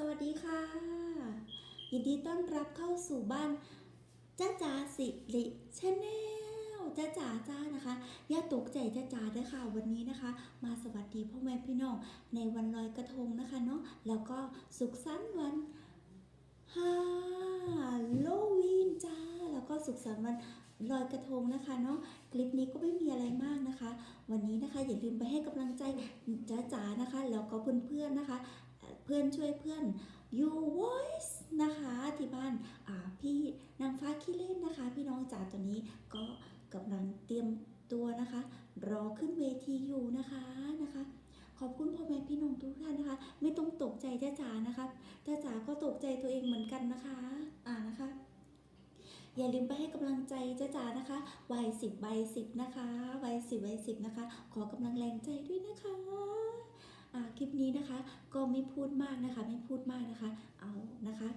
สวัสดีค่ะ ยินดีต้อนรับเข้าสู่บ้านจ้าจ๋าสิริชาแนลจ้าจ๋าจ้านะคะย่าตกใจจ้าจ๋าด้วยค่ะวันนี้นะคะ มาสวัสดีพ่อแม่พี่น้องในวันลอยกระทงนะคะเนาะแล้วก็สุขสันต์วันฮาโลวีนจ้าแล้วก็สุขสันต์วันลอยกระทงนะคะเนาะคลิปนี้ก็ไม่มีอะไรมากนะคะ วันนี้นะคะอย่าลืมไปให้กำลังใจจ้าจ๋านะคะแล้วก็เพื่อนๆนะคะ เพื่อนช่วยเพื่อน You Voice นะคะที่บ้านพี่นางฟ้าขี้เล่นนะคะ พี่น้องจ๋าตัวนี้ก็กำลังเตรียมตัวนะคะ รอขึ้นเวทีอยู่นะคะนะคะขอบคุณพ่อแม่พี่น้องทุกท่านนะคะ ไม่ต้องตกใจจ้าจ๋านะคะจ้าจ๋าก็ตกใจตัวเองเหมือนกันนะคะ อ่านะคะ อย่าลืมไปให้กำลังใจจ้าจ๋านะคะวัยสิบใบสิบนะคะวัยสิบวัยสิบนะคะ ขอกำลังแรงใจด้วยนะคะ คลิปนี้นะคะ ก็ไม่พูดมากนะคะ ไม่พูดมากนะคะ เอานะคะ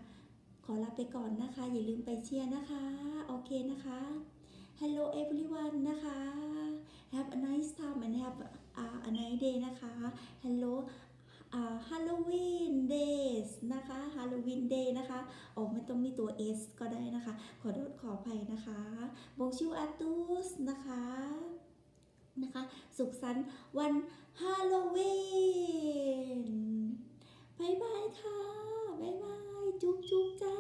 ขอลาไปก่อนนะคะ อย่าลืมไปเชียร์นะคะ โอเคนะคะ Hello everyone นะคะ Have a nice time and have a, a nice day นะคะ Hello อ่า Halloween days นะคะ Halloween day นะคะโอ้ไม่ต้องมีตัว S ก็ได้นะคะ ขอโทษขออภัยนะคะ Bonjour à tous นะคะนะคะ สุขสันต์วันฮาโลว บายค่ะบายบาย จุ๊บจุ๊บจ้า